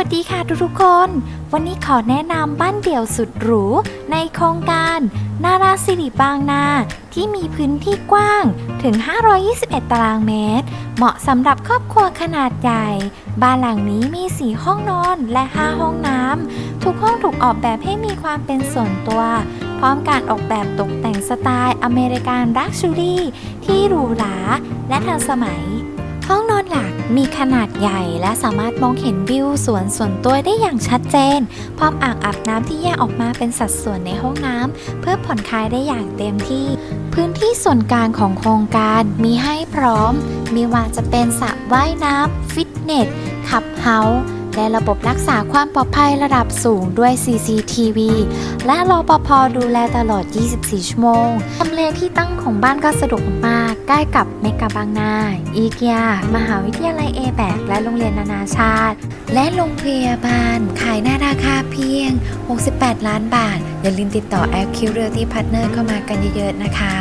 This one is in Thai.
วัสดีค่ะทุกๆคน วันนี้ขอแนะนำบ้านเดี่ยวสุดหรู ในโครงการ นาราสิริบางนา ที่มีพื้นที่กว้างถึง 521 ตารางเมตร เหมาะสำหรับครอบครัวขนาดใหญ่ บ้านหลังนี้มี 4 ห้องนอนและ 5 ห้องน้ำ ทุกห้องถูกออกแบบให้มีความเป็นส่วนตัว พร้อมการออกแบบตกแต่งสไตล์อเมริกันรักชูรี่ที่หรูหราและทันสมัย ห้องนอนหลักมีขนาดใหญ่และสามารถมองเห็นวิวสวนส่วนตัวได้อย่างชัดเจน พร้อมอ่างอาบน้ำที่แยกออกมาเป็นสัดส่วนในห้องน้ำเพื่อผ่อนคลายได้อย่างเต็มที่ พื้นที่ส่วนกลางของโครงการมีให้พร้อม มีว่าจะเป็นสระว่ายน้ำฟิตเนสขับเฮาส์ และระบบรักษาความปลอดภัยระดับสูงด้วย CCTV และรอปภดูแลตลอด 24 ชั่วโมง ทำเลที่ตั้งของบ้านก็สะดวกมาก ใกล้กับเมกะบางนา อีเกีย มหาวิทยาลัยเอแบกและโรงเรียนนานาชาติ และโรงพยาบาล ขายหน้าราคาเพียง 68 ล้านบาท อย่าลืมติดต่อแอปคิวเรียลที่พาร์ทเนอร์เข้ามากันเยอะๆนะคะ